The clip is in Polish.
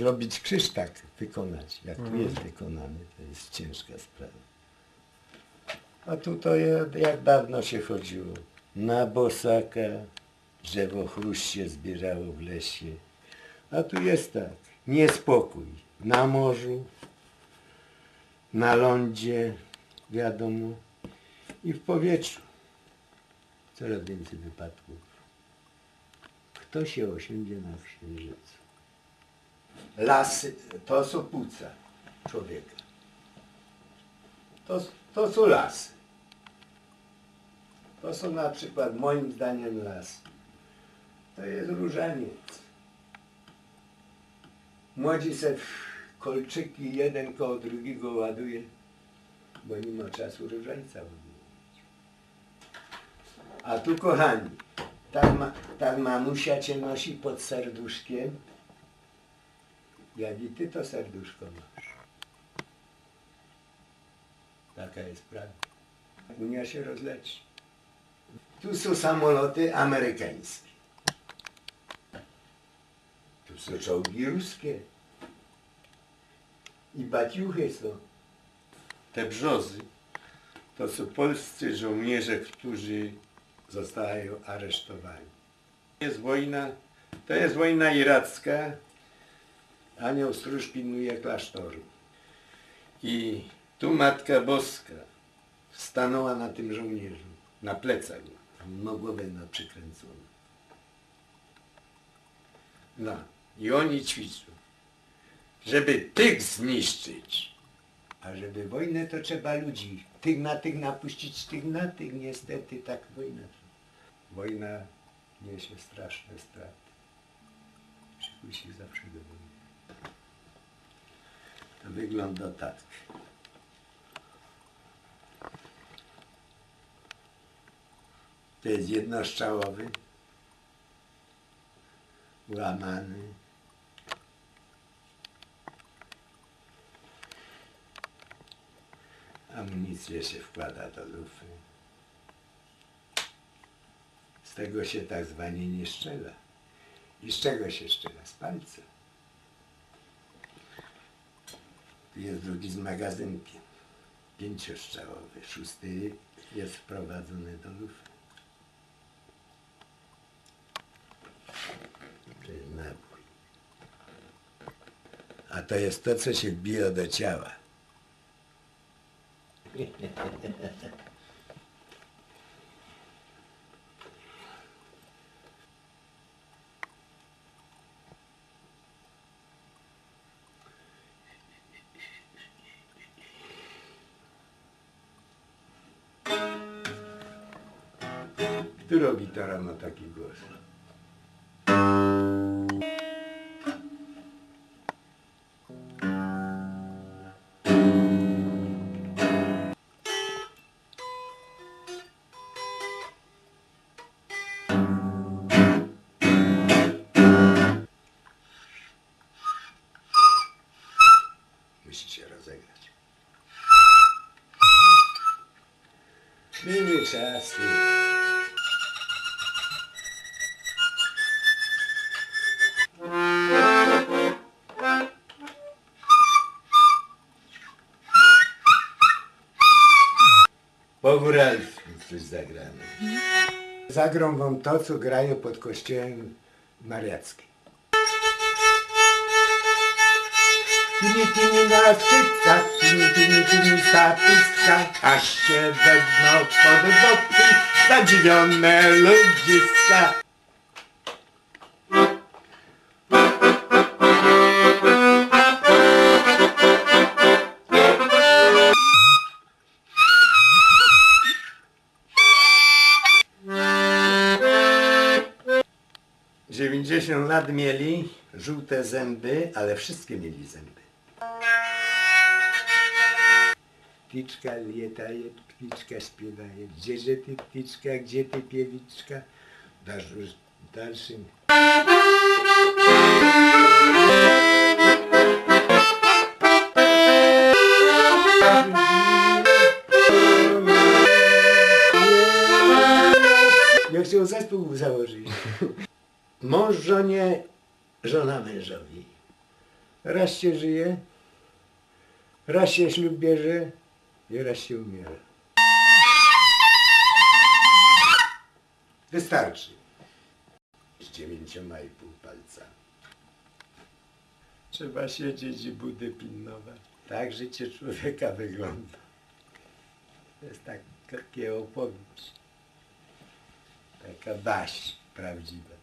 zrobić krzyż tak, wykonać, jak tu jest wykonany, to jest ciężka sprawa. A tu to jak, jak dawno się chodziło. Na bosaka, drzewo chruść się zbierało w lesie. A tu jest tak, niespokój. Na morzu, na lądzie, wiadomo, i w powietrzu. Coraz więcej wypadków. Kto się osiądzie na księżycu? Lasy, to są płuca człowieka. To, to są lasy. To są na przykład moim zdaniem lasy. To jest różaniec. Młodzi se kolczyki jeden koło drugiego ładuje, bo nie ma czasu różańca. A tu kochani, ta, ma, ta mamusia cię nosi pod serduszkiem, jak i ty to serduszko masz. Taka jest prawda. Unia się rozleci. Tu są samoloty amerykańskie. Tu są czołgi ruskie. I baciuchy są. Te brzozy to są polscy żołnierze, którzy zostają aresztowani. Jest wojna, to jest wojna iracka. Anioł Stróż pilnuje klasztoru. I tu Matka Boska stanęła na tym żołnierzu, na plecach, ma głowę na przykręconą. No, i oni ćwiczą, żeby tych zniszczyć. A żeby wojnę, to trzeba ludzi. Tych na tych napuścić, tych na tych. Niestety tak wojna. Wojna niesie straszne straty. Szykuj się zawsze do wojny. To wygląda tak. To jest jednoszczałowy, łamany. Amunicję się wkłada do lufy. Z tego się tak zwanie nie strzela. I z czego się strzela? Z palca. Tu jest drugi z magazynkiem. Pięciostrzałowy. Szósty jest wprowadzony do lufy. To jest nabój. A to jest to, co się wbija do ciała. Którą gitara ma taki głos? Musi się rozegrać. Miły czasy. Po góralsku coś zagramy. Zagrą wam to, co grają pod kościołem mariackim. Tini, tini na szczytcach, tini, tini, tini sapustka, aż się wezmą pod boki zadziwione ludziska. Dziewięćdziesiąt lat mieli, żółte zęby, ale wszystkie mieli zęby. Pticzka lietaje, pticzka śpiewaje. Gdzieże ty pticzka, gdzie ty piewiczka? Już dalszym. Ja chciał zespół założyć. Mąż żonie, żona mężowi. Raz się żyje, raz się ślub bierze i raz się umiera. Wystarczy. Z dziewięcioma i pół palcami. Trzeba siedzieć i budy pilnować. Tak życie człowieka wygląda. To jest tak, takie opowieść. Taka baść prawdziwa.